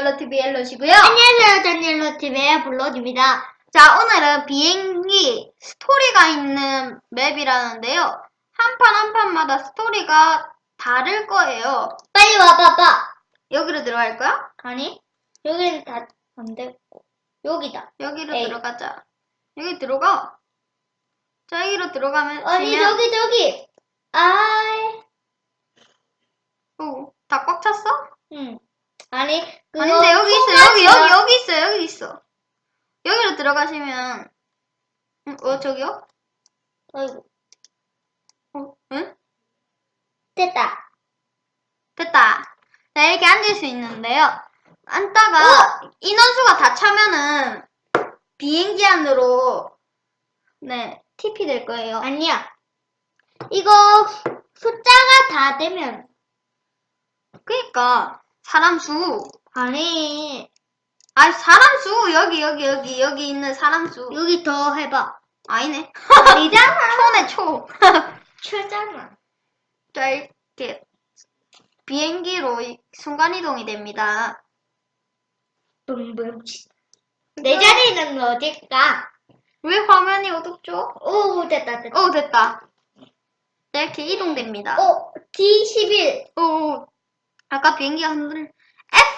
안녕하세요. 전일로TV의 엘로시고요. 안녕하세요, 잔일로 TV의 블러드입니다. 자, 오늘은 비행기 스토리가 있는 맵이라는데요. 한 판 한 판마다 스토리가 다를 거예요. 빨리 와봐봐. 여기로 들어갈 거야? 아니, 여기는 다안 됐고. 여기다. 여기로 에이. 들어가자. 여기 들어가. 자, 여기로 들어가면 아니, 지면- 저기, 저기. 아이. 어, 다꽉 찼어? 응. 아니, 그거 아닌데 여기 있어. 여기 여기 여기 있어. 여기 있어. 여기로 들어가시면 응, 어 저기요? 아이고, 어, 응? 됐다. 됐다. 자, 이렇게 앉을 수 있는데요. 앉다가 인원수가 다 차면은 비행기 안으로 네, TP 될 거예요. 아니야. 이거 숫자가 다 되면. 그러니까 사람 수. 아니, 아, 사람 수. 여기 여기 여기 여기 있는 사람 수. 여기 더 해봐. 아니네. 아니잖아. 초네, 초. 자, 이렇게 비행기로 이- 순간이동이 됩니다. 붕붕. 내 자리는 어딜까? 왜 화면이 어둡죠? 오, 됐다, 됐다. 어, 됐다. 자, 이렇게 이동됩니다. 어, D11. 오, 아까 비행기가 흔들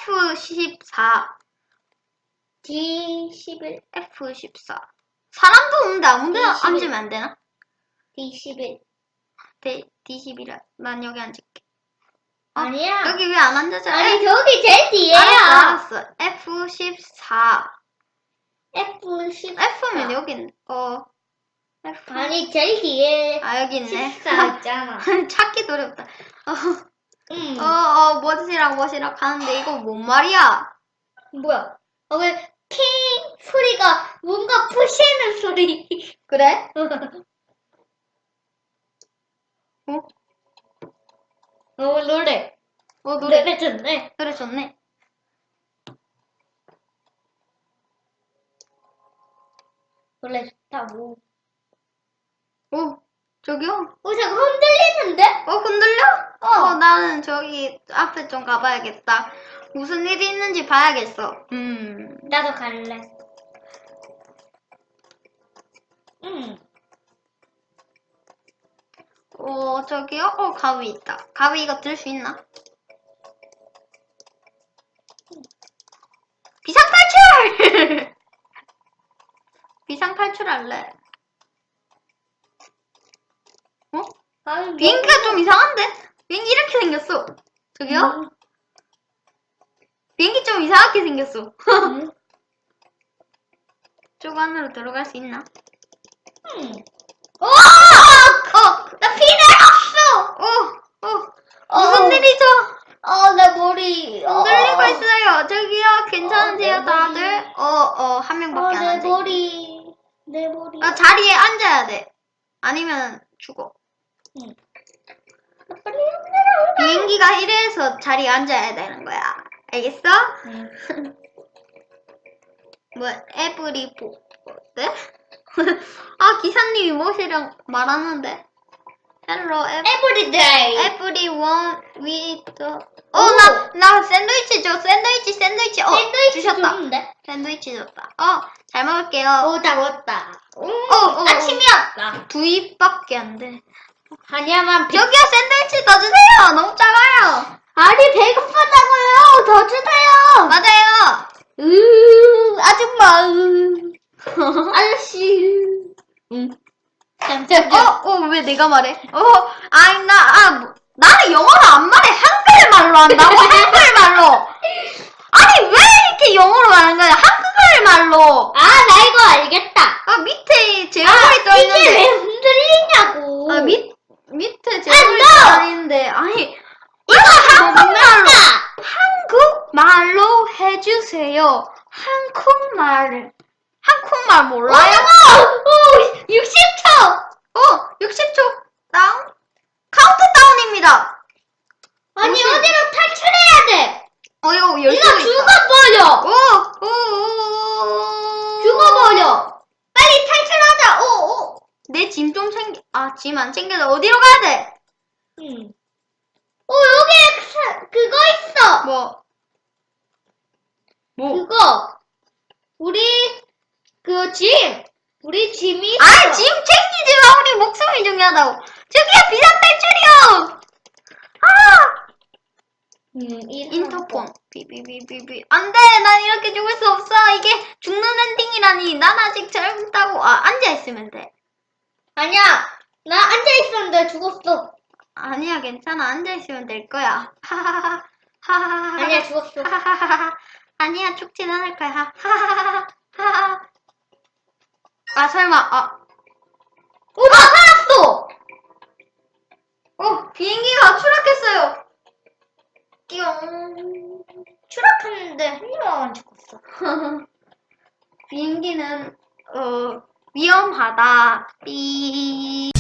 F14, D11. F14. 사람도 없는데 아무데나 D11. 앉으면 안 되나? D11. D, D11이라. 난 여기 앉을게. 어, 아니야. 여기 왜 안 앉아져? 아니, 저기 제일 뒤에야. 알았어, 알았어. F14. F10. F면 여기. 어. F. 아니, 제일 뒤에. 아, 여기 있네. 14 있잖아. 찾기도 어렵다. 어, 응. 어, 어, 뭐지랑 뭐지랑 하는데 이거 뭔 말이야? 뭐야? 어, 왜, 킹 소리가 뭔가 부시는 소리. 그래? 어? 어, 노래. 어, 노래, 노래 좋네. 노래 좋네. 노래 좋다고. 오, 저기요? 어, 잠깐 흔들리는데? 어, 흔들려? 어. 어, 나는 저기 앞에 좀 가봐야겠다. 무슨 일이 있는지 봐야겠어. 음. 나도 갈래. 응. 어, 저기요? 어, 가위 있다. 가위 이거 들 수 있나? 비상탈출! 비상탈출할래. 어? 아니, 비행기가 좀 이상한데? 비행기 이렇게 생겼어. 저기요? 음. 비행기 좀 이상하게 생겼어. 응. 쪽 안으로 들어갈 수 있나? 응. 어! 어! 나피 내렸어! 어! 어! 무슨 어. 일이죠? 어, 내 머리. 어. 흔들리고 있어요. 저기요, 괜찮으세요, 어, 내 다들? 어, 어, 한 어, 명밖에 안내 앉아. 머리. 내 머리. 아, 자리에 앉아야 돼. 아니면 죽어. 응. 비행기가 이래서 자리에 앉아야 되는 거야. 알겠어? 응. 뭐, 에브리 보, 네? 아, 기사님이 뭐시랑 말하는데? Hello, ev- Everyday. everyone with the... 어, 오. 나, 나 샌드위치 줘, 샌드위치, 샌드위치. 어, 샌드위치 주셨다. 좋은데? 샌드위치 줬다. 어, 잘 먹을게요. 오, 다 먹었다. 오, 어, 어. 아침이었다. 두 입밖에 안 돼. 아니야만 비... 저기요, 샌드위치 더 주세요. 너무 작아요. 아니, 배고프다고요. 더 주세요. 맞아요. 으, 아줌마. 으. 아저씨. 응. 잠시만요. 어, 어, 왜 내가 말해? 어, 아니, 나, 아, 뭐, 나는 영어로 안 말해. 한글말로 한다고? 한글말로. 아니, 왜 이렇게 영어로 말하는 거야? 한글말로. 아, 나 이거 알겠다. 아, 밑에 제 아, 얼굴이 떠 이게 왜 있는데. 흔들리냐고. 아, 밑, 밑에 제 아, 얼굴이 no! 떠 있는데. 아니, 이거 한국말로. 한국말로 해주세요. 한국말. 한국말 몰라요? 오, 60초. 어, 60초 다운? 카운트다운입니다. 아니, 무슨- 어디로 탈출해야 돼? 어, 이거 열쇠 이거 죽어버려. 오, 오, 오. 죽어버려. 빨리 탈출하자. 오, 오. 내 짐 좀 챙겨. 아, 짐 안 챙겨서 어디로 가야 돼? 응. 오, 여기 에 그- 그거 있어. 뭐, 뭐? 그거 우리 그 짐! 우리 짐이 아, 있어. 아, 짐 챙기지 마. 우리 목숨이 중요하다고. 저기야 비상 탈출이요. 아! 음, 인터폰. 비비비비비. 안 돼. 난 이렇게 죽을 수 없어. 이게 죽는 엔딩이라니. 난 아직 젊다고. 아, 앉아있으면 돼. 아니야. 나 앉아있었는데 죽었어. 아니야, 괜찮아. 앉아있으면 될 거야. 하하하 하하 아니야, 죽었어. 아니야, 죽진 않을 거야. 하하하하. 하하. 아, 설마, 아. 오, 나 살았어! 어, 비행기가 추락했어요. 띠용. 추락했는데 한 명만 안 죽었어. 비행기는, 어, 위험하다. 삐.